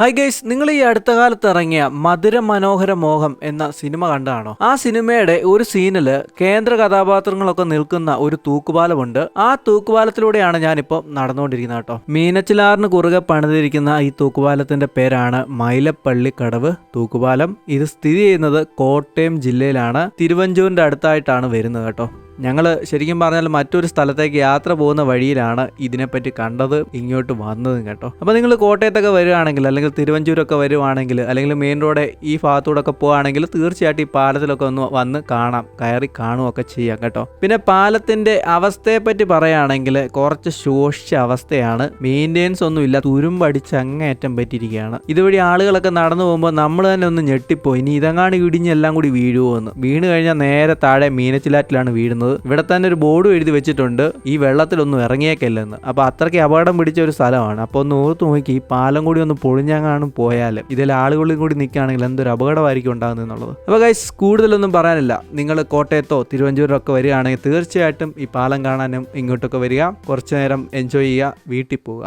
Hi guys നിങ്ങൾ ഈ അടുത്ത കാലത്ത് ഇറങ്ങിയ മധുര മനോഹര മോഹം എന്ന സിനിമ കണ്ടാണോ ആ സിനിമയുടെ ഒരു സീനിൽ കേന്ദ്ര കഥാപാത്രങ്ങളൊക്കെ നിൽക്കുന്ന ഒരു തൂക്കുപാലമുണ്ട്. ആ തൂക്കുപാലത്തിലൂടെയാണ് ഞാനിപ്പോൾ നടന്നുകൊണ്ടിരിക്കുന്നത് കേട്ടോ. മീനച്ചിലാറിന് കുറുകെ പണിതിരിക്കുന്ന ഈ തൂക്കുപാലത്തിന്റെ പേരാണ് മൈലപ്പള്ളി കടവ് തൂക്കുപാലം. ഇത് സ്ഥിതി ചെയ്യുന്നത് കോട്ടയം ജില്ലയിലാണ്. തിരുവഞ്ചൂരിന്റെ അടുത്തായിട്ടാണ് വരുന്നത് കേട്ടോ. ഞങ്ങൾ ശരിക്കും പറഞ്ഞാൽ മറ്റൊരു സ്ഥലത്തേക്ക് യാത്ര പോകുന്ന വഴിയിലാണ് ഇതിനെപ്പറ്റി കണ്ടത് ഇങ്ങോട്ട് വന്നതും കേട്ടോ. അപ്പോൾ നിങ്ങൾ കോട്ടയത്തൊക്കെ വരുവാണെങ്കിൽ അല്ലെങ്കിൽ തിരുവഞ്ചൂരൊക്കെ വരുവാണെങ്കിൽ അല്ലെങ്കിൽ മെയിൻ റോഡ് ഈ ഭാഗത്തൂടെ ഒക്കെ പോവുകയാണെങ്കിൽ തീർച്ചയായിട്ടും ഈ പാലത്തിലൊക്കെ ഒന്ന് വന്ന് കാണാം കയറി കാണുകയൊക്കെ ചെയ്യാം കേട്ടോ. പിന്നെ പാലത്തിന്റെ അവസ്ഥയെപ്പറ്റി പറയുകയാണെങ്കിൽ കുറച്ച് ശോഷിച്ച അവസ്ഥയാണ്. മെയിന്റെനൻസ് ഒന്നുമില്ല തുരുമ്പടിച്ച് അങ്ങേറ്റം പറ്റിയിരിക്കുകയാണ്. ഇതുവഴി ആളുകളൊക്കെ നടന്നു പോകുമ്പോൾ നമ്മൾ തന്നെ ഒന്ന് ഞെട്ടിപ്പോയി. ഇനി ഇതങ്ങാണ് ഇടിഞ്ഞ് എല്ലാം കൂടി വീഴുമോ എന്ന്. വീണ് കഴിഞ്ഞാൽ നേരെ താഴെ മീനച്ചിലാറ്റിലാണ് വീഴുന്നത്. ഇവിടെ തന്നെ ഒരു ബോർഡും എഴുതി വെച്ചിട്ടുണ്ട്. ഈ വെള്ളത്തിലൊന്നും ഇറങ്ങിയേക്കല്ലെന്ന്. അപ്പോൾ അത്രയ്ക്ക് അപകടം പിടിച്ച ഒരു സ്ഥലമാണ്. അപ്പോൾ ഒന്ന് ഓർത്ത് നോക്കി പാലം കൂടി ഒന്ന് പൊളിഞ്ഞങ്ങാനും പോയാൽ ഇതിൽ ആളുകളും കൂടി നിൽക്കുകയാണെങ്കിൽ എന്തൊരു അപകടമായിരിക്കും ഉണ്ടാകുന്നത് എന്നുള്ളത്. അപ്പോൾ ഗൈസ് കൂടുതലൊന്നും പറയാനില്ല. നിങ്ങൾ കോട്ടയത്തോ തിരുവഞ്ചൂരോ ഒക്കെ വരികയാണെങ്കിൽ തീർച്ചയായിട്ടും ഈ പാലം കാണാനും ഇങ്ങോട്ടൊക്കെ വരിക. കുറച്ച് നേരം എൻജോയ് ചെയ്യുക. വീട്ടിൽ പോവുക.